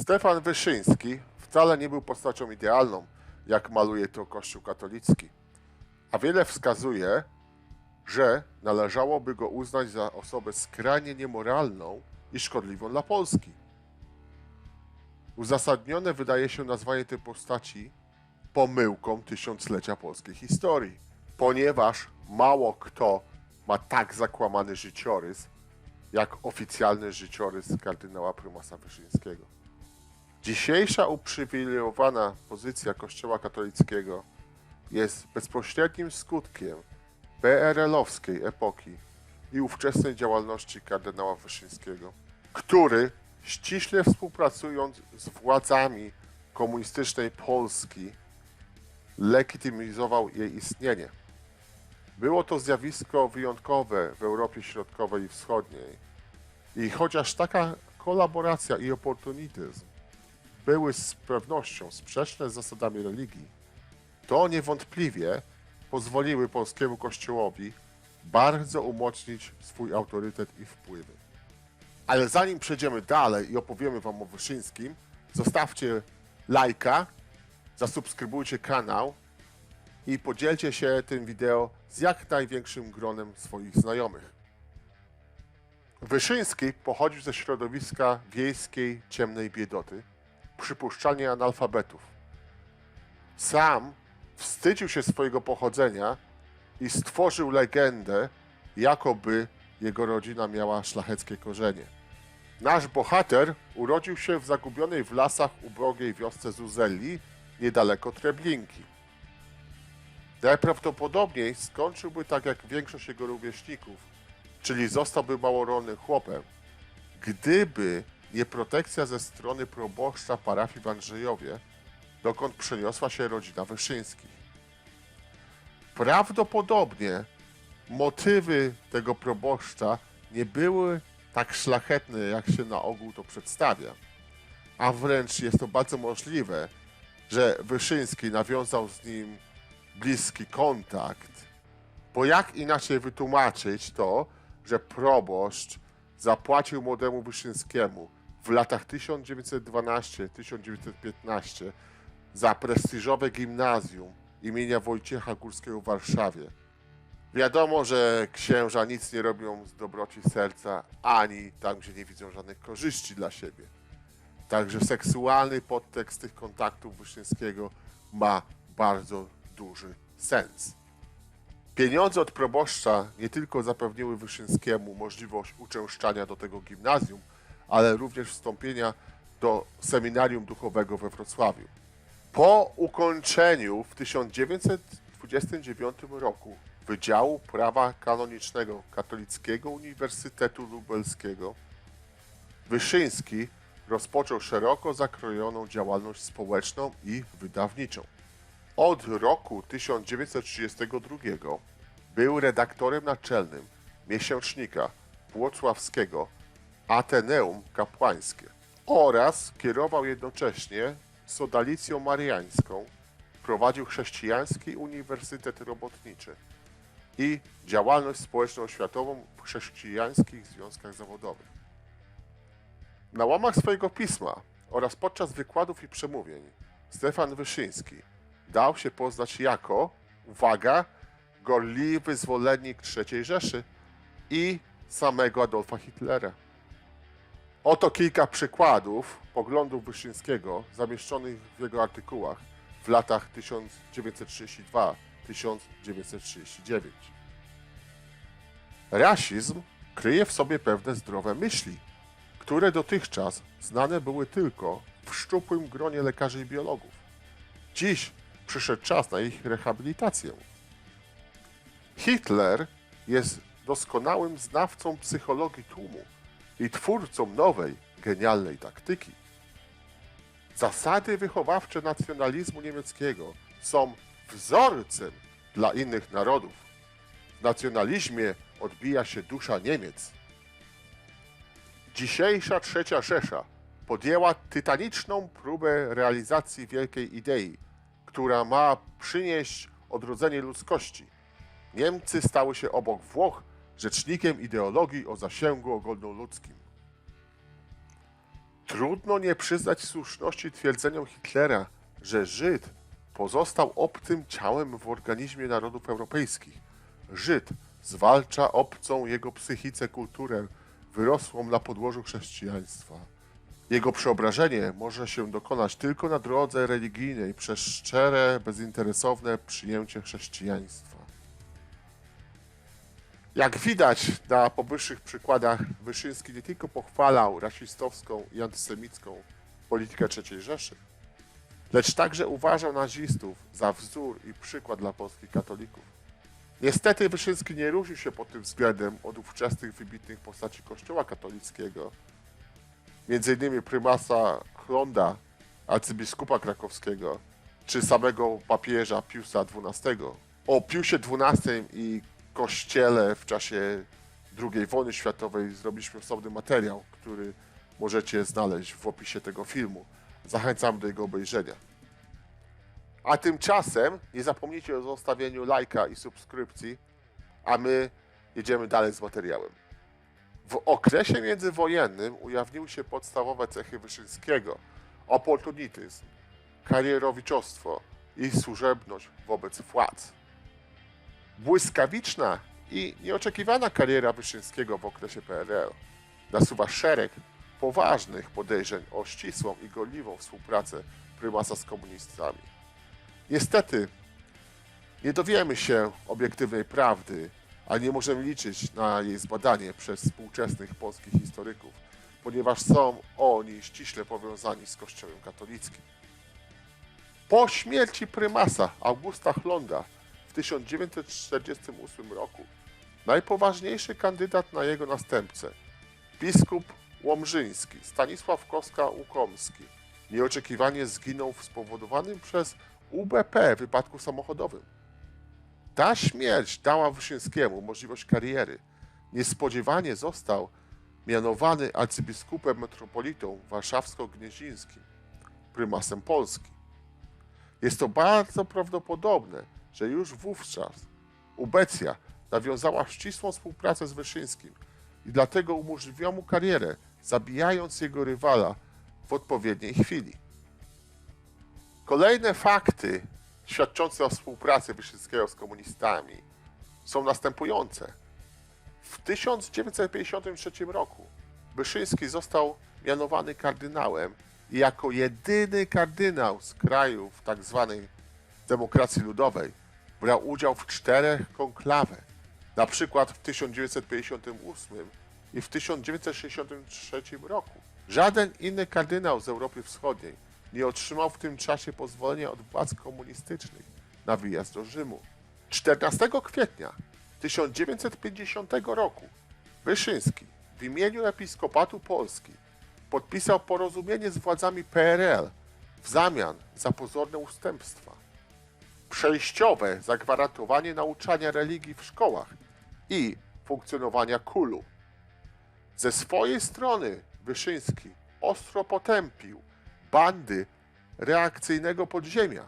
Stefan Wyszyński wcale nie był postacią idealną, jak maluje to Kościół katolicki. A wiele wskazuje, że należałoby go uznać za osobę skrajnie niemoralną i szkodliwą dla Polski. Uzasadnione wydaje się nazwanie tej postaci pomyłką tysiąclecia polskiej historii, ponieważ mało kto ma tak zakłamany życiorys, jak oficjalny życiorys kardynała prymasa Wyszyńskiego. Dzisiejsza uprzywilejowana pozycja Kościoła katolickiego jest bezpośrednim skutkiem PRL-owskiej epoki i ówczesnej działalności kardynała Wyszyńskiego, który ściśle współpracując z władzami komunistycznej Polski legitymizował jej istnienie. Było to zjawisko wyjątkowe w Europie Środkowej i Wschodniej i chociaż taka kolaboracja i oportunityzm były z pewnością sprzeczne z zasadami religii, to niewątpliwie pozwoliły polskiemu kościołowi bardzo umocnić swój autorytet i wpływy. Ale zanim przejdziemy dalej i opowiemy Wam o Wyszyńskim, zostawcie lajka, zasubskrybujcie kanał i podzielcie się tym wideo z jak największym gronem swoich znajomych. Wyszyński pochodził ze środowiska wiejskiej ciemnej biedoty, przypuszczalnie analfabetów. Sam wstydził się swojego pochodzenia i stworzył legendę, jakoby jego rodzina miała szlacheckie korzenie. Nasz bohater urodził się w zagubionej w lasach ubogiej wiosce Zuzelli, niedaleko Treblinki. Najprawdopodobniej skończyłby tak jak większość jego rówieśników, czyli zostałby małorodnym chłopem, gdyby nie protekcja ze strony proboszcza parafii w Andrzejowie, dokąd przeniosła się rodzina Wyszyńskich. Prawdopodobnie motywy tego proboszcza nie były tak szlachetne, jak się na ogół to przedstawia. A wręcz jest to bardzo możliwe, że Wyszyński nawiązał z nim bliski kontakt. Bo jak inaczej wytłumaczyć to, że proboszcz zapłacił młodemu Wyszyńskiemu w latach 1912-1915 za prestiżowe gimnazjum imienia Wojciecha Górskiego w Warszawie. Wiadomo, że księża nic nie robią z dobroci serca, ani tam, gdzie nie widzą żadnych korzyści dla siebie. Także seksualny podtekst tych kontaktów Wyszyńskiego ma bardzo duży sens. Pieniądze od proboszcza nie tylko zapewniły Wyszyńskiemu możliwość uczęszczania do tego gimnazjum, ale również wstąpienia do seminarium duchowego we Wrocławiu. Po ukończeniu w 1929 roku Wydziału Prawa Kanonicznego Katolickiego Uniwersytetu Lubelskiego, Wyszyński rozpoczął szeroko zakrojoną działalność społeczną i wydawniczą. Od roku 1932 był redaktorem naczelnym miesięcznika Płocławskiego Ateneum Kapłańskie oraz kierował jednocześnie Sodalicją Mariańską, prowadził Chrześcijański Uniwersytet Robotniczy i działalność społeczno-oświatową w chrześcijańskich związkach zawodowych. Na łamach swojego pisma oraz podczas wykładów i przemówień Stefan Wyszyński dał się poznać jako, uwaga, gorliwy zwolennik III Rzeszy i samego Adolfa Hitlera. Oto kilka przykładów poglądów Wyszyńskiego zamieszczonych w jego artykułach w latach 1932-1939. Rasizm kryje w sobie pewne zdrowe myśli, które dotychczas znane były tylko w szczupłym gronie lekarzy i biologów. Dziś przyszedł czas na ich rehabilitację. Hitler jest doskonałym znawcą psychologii tłumu i twórcą nowej, genialnej taktyki. Zasady wychowawcze nacjonalizmu niemieckiego są wzorcem dla innych narodów. W nacjonalizmie odbija się dusza Niemiec. Dzisiejsza trzecia Rzesza podjęła tytaniczną próbę realizacji wielkiej idei, która ma przynieść odrodzenie ludzkości. Niemcy stały się obok Włoch rzecznikiem ideologii o zasięgu ogólnoludzkim. Trudno nie przyznać słuszności twierdzeniom Hitlera, że Żyd pozostał obcym ciałem w organizmie narodów europejskich. Żyd zwalcza obcą jego psychice kulturę wyrosłą na podłożu chrześcijaństwa. Jego przeobrażenie może się dokonać tylko na drodze religijnej przez szczere, bezinteresowne przyjęcie chrześcijaństwa. Jak widać na powyższych przykładach, Wyszyński nie tylko pochwalał rasistowską i antysemicką politykę III Rzeszy, lecz także uważał nazistów za wzór i przykład dla polskich katolików. Niestety Wyszyński nie różnił się pod tym względem od ówczesnych wybitnych postaci Kościoła katolickiego, innymi prymasa Chlonda, arcybiskupa krakowskiego, czy samego papieża Piusa XII. O Piusie XII i Kościele w czasie II wojny światowej zrobiliśmy osobny materiał, który możecie znaleźć w opisie tego filmu. Zachęcam do jego obejrzenia. A tymczasem nie zapomnijcie o zostawieniu lajka i subskrypcji, a my jedziemy dalej z materiałem. W okresie międzywojennym ujawniły się podstawowe cechy Wyszyńskiego: oportunityzm, karierowiczostwo i służebność wobec władz. Błyskawiczna i nieoczekiwana kariera Wyszyńskiego w okresie PRL nasuwa szereg poważnych podejrzeń o ścisłą i gorliwą współpracę prymasa z komunistami. Niestety, nie dowiemy się obiektywnej prawdy, a nie możemy liczyć na jej zbadanie przez współczesnych polskich historyków, ponieważ są oni ściśle powiązani z Kościołem katolickim. Po śmierci prymasa Augusta Chlonda w 1948 roku najpoważniejszy kandydat na jego następcę, biskup Łomżyński Stanisław Koska-Łukomski, nieoczekiwanie zginął w spowodowanym przez UBP wypadku samochodowym. Ta śmierć dała Wyszyńskiemu możliwość kariery. Niespodziewanie został mianowany arcybiskupem metropolitą warszawsko-gnieźnieńskim, prymasem Polski. Jest to bardzo prawdopodobne, że już wówczas Ubecja nawiązała ścisłą współpracę z Wyszyńskim i dlatego umożliwiła mu karierę, zabijając jego rywala w odpowiedniej chwili. Kolejne fakty świadczące o współpracy Wyszyńskiego z komunistami są następujące. W 1953 roku Wyszyński został mianowany kardynałem i jako jedyny kardynał z krajów tzw. demokracji ludowej brał udział w czterech konklawach, na przykład w 1958 i w 1963 roku. Żaden inny kardynał z Europy Wschodniej nie otrzymał w tym czasie pozwolenia od władz komunistycznych na wyjazd do Rzymu. 14 kwietnia 1950 roku Wyszyński w imieniu Episkopatu Polski podpisał porozumienie z władzami PRL w zamian za pozorne ustępstwa. Przejściowe zagwarantowanie nauczania religii w szkołach i funkcjonowania kulu. Ze swojej strony Wyszyński ostro potępił bandy reakcyjnego podziemia,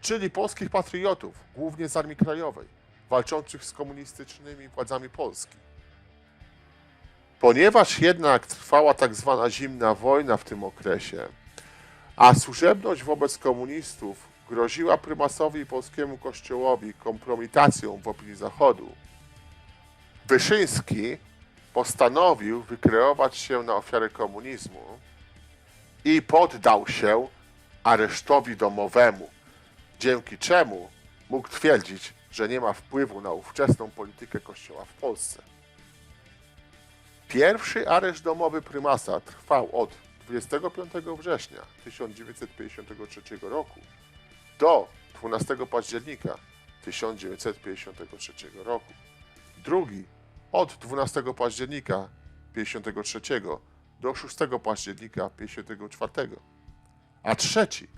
czyli polskich patriotów, głównie z Armii Krajowej, walczących z komunistycznymi władzami Polski. Ponieważ jednak trwała tak zwana zimna wojna w tym okresie, a służebność wobec komunistów groziła prymasowi i polskiemu kościołowi kompromitacją w opinii Zachodu, Wyszyński postanowił wykreować się na ofiarę komunizmu i poddał się aresztowi domowemu, dzięki czemu mógł twierdzić, że nie ma wpływu na ówczesną politykę Kościoła w Polsce. Pierwszy areszt domowy prymasa trwał od 25 września 1953 roku do 12 października 1953 roku. Drugi od 12 października 1953 do 6 października 1954, a trzeci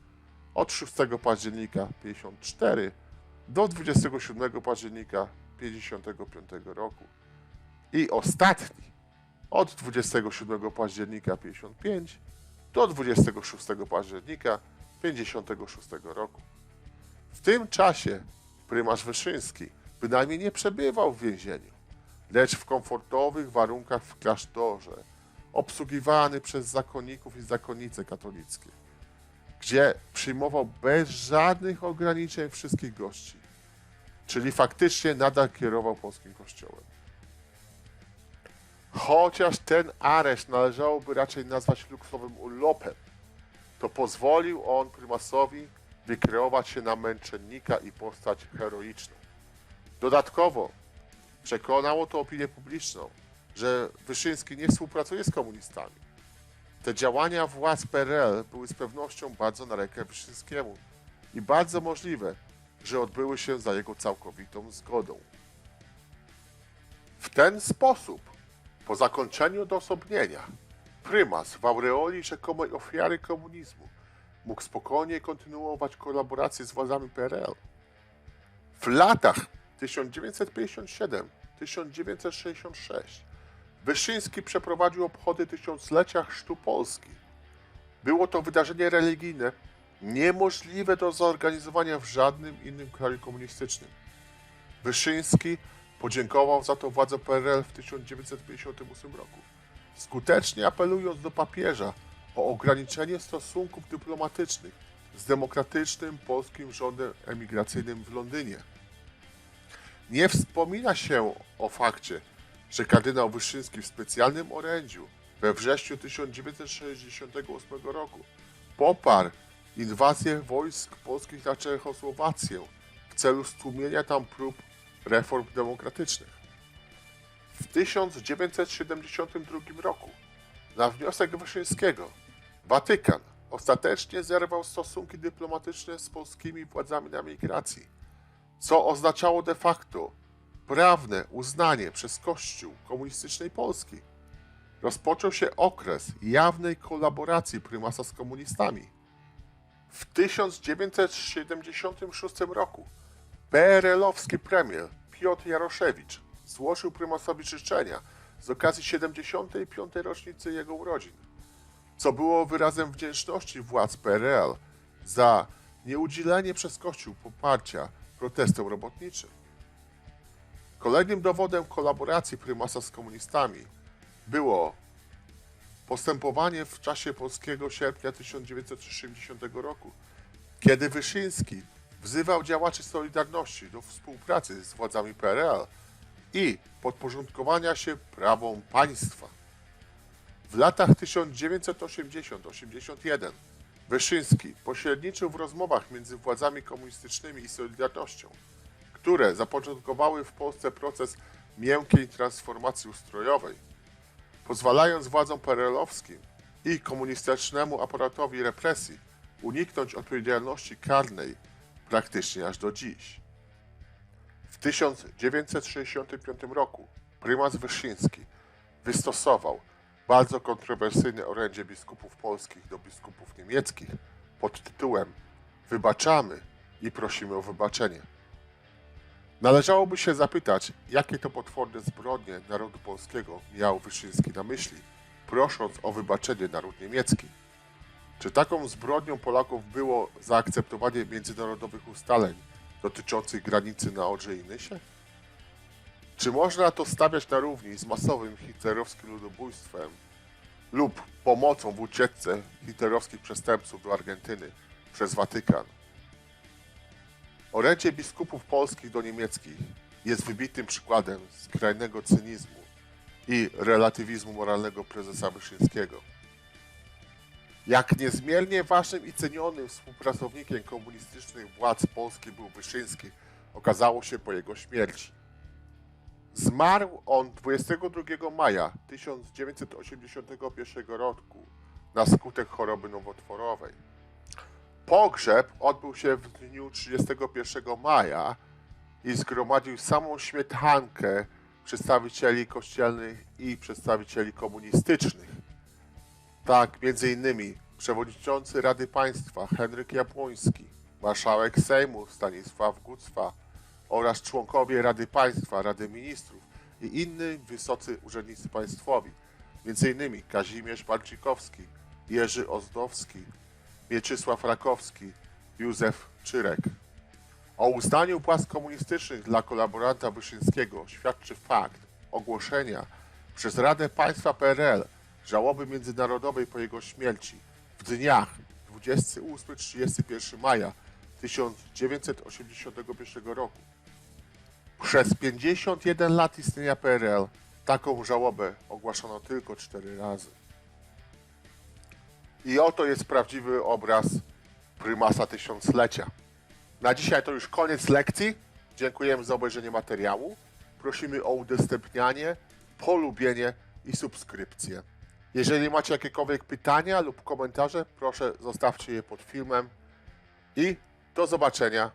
od 6 października 1954 do 27 października 1955 roku i ostatni od 27 października 1955 do 26 października 1956 roku. W tym czasie prymarz Wyszyński bynajmniej nie przebywał w więzieniu, lecz w komfortowych warunkach w klasztorze obsługiwany przez zakonników i zakonnice katolickie, gdzie przyjmował bez żadnych ograniczeń wszystkich gości, czyli faktycznie nadal kierował polskim kościołem. Chociaż ten areszt należałoby raczej nazwać luksowym urlopem, to pozwolił on prymasowi wykreować się na męczennika i postać heroiczną. Dodatkowo przekonało to opinię publiczną, że Wyszyński nie współpracuje z komunistami. Te działania władz PRL były z pewnością bardzo na rękę Wyszyńskiemu i bardzo możliwe, że odbyły się za jego całkowitą zgodą. W ten sposób, po zakończeniu odosobnienia, prymas w aureoli rzekomej ofiary komunizmu mógł spokojnie kontynuować kolaborację z władzami PRL. W latach 1957-1966 Wyszyński przeprowadził obchody tysiąclecia Chrztu Polski. Było to wydarzenie religijne niemożliwe do zorganizowania w żadnym innym kraju komunistycznym. Wyszyński podziękował za to władzom PRL w 1958 roku, skutecznie apelując do papieża o ograniczenie stosunków dyplomatycznych z demokratycznym polskim rządem emigracyjnym w Londynie. Nie wspomina się o fakcie, że kardynał Wyszyński w specjalnym orędziu we wrześniu 1968 roku poparł inwazję wojsk polskich na Czechosłowację w celu stłumienia tam prób reform demokratycznych. W 1972 roku na wniosek Wyszyńskiego Watykan ostatecznie zerwał stosunki dyplomatyczne z polskimi władzami na migracji, co oznaczało de facto prawne uznanie przez Kościół komunistycznej Polski. Rozpoczął się okres jawnej kolaboracji prymasa z komunistami. W 1976 roku PRL-owski premier Piotr Jaroszewicz złożył prymasowi życzenia z okazji 75. rocznicy jego urodzin, co było wyrazem wdzięczności władz PRL za nieudzielenie przez Kościół poparcia protestom robotniczym. Kolejnym dowodem kolaboracji prymasa z komunistami było postępowanie w czasie polskiego sierpnia 1960 roku, kiedy Wyszyński wzywał działaczy Solidarności do współpracy z władzami PRL i podporządkowania się prawom państwa. W latach 1980-81 Wyszyński pośredniczył w rozmowach między władzami komunistycznymi i Solidarnością, które zapoczątkowały w Polsce proces miękkiej transformacji ustrojowej, pozwalając władzom PRL-owskim i komunistycznemu aparatowi represji uniknąć odpowiedzialności karnej praktycznie aż do dziś. W 1965 roku prymas Wyszyński wystosował bardzo kontrowersyjne orędzie biskupów polskich do biskupów niemieckich pod tytułem Wybaczamy i prosimy o wybaczenie. Należałoby się zapytać, jakie to potworne zbrodnie narodu polskiego miał Wyszyński na myśli, prosząc o wybaczenie naród niemiecki. Czy taką zbrodnią Polaków było zaakceptowanie międzynarodowych ustaleń dotyczących granicy na Odrze i Nysie? Czy można to stawiać na równi z masowym hitlerowskim ludobójstwem lub pomocą w ucieczce hitlerowskich przestępców do Argentyny przez Watykan? Orędzie biskupów polskich do niemieckich jest wybitnym przykładem skrajnego cynizmu i relatywizmu moralnego prezesa Wyszyńskiego. Jak niezmiernie ważnym i cenionym współpracownikiem komunistycznych władz Polski był Wyszyński, okazało się po jego śmierci. Zmarł on 22 maja 1981 roku na skutek choroby nowotworowej. Pogrzeb odbył się w dniu 31 maja i zgromadził samą śmietankę przedstawicieli kościelnych i przedstawicieli komunistycznych. Tak, między innymi przewodniczący Rady Państwa Henryk Jabłoński, marszałek Sejmu Stanisław Gucwa oraz członkowie Rady Państwa, Rady Ministrów i inni wysocy urzędnicy państwowi, innymi Kazimierz Barcikowski, Jerzy Ozdowski, Mieczysław Rakowski, Józef Czyrek. O uznaniu władz komunistycznych dla kolaboranta Wyszyńskiego świadczy fakt ogłoszenia przez Radę Państwa PRL żałoby międzynarodowej po jego śmierci w dniach 28-31 maja 1981 roku. Przez 51 lat istnienia PRL taką żałobę ogłaszano tylko 4 razy. I oto jest prawdziwy obraz prymasa tysiąclecia. Na dzisiaj to już koniec lekcji. Dziękujemy za obejrzenie materiału. Prosimy o udostępnianie, polubienie i subskrypcję. Jeżeli macie jakiekolwiek pytania lub komentarze, proszę zostawcie je pod filmem i do zobaczenia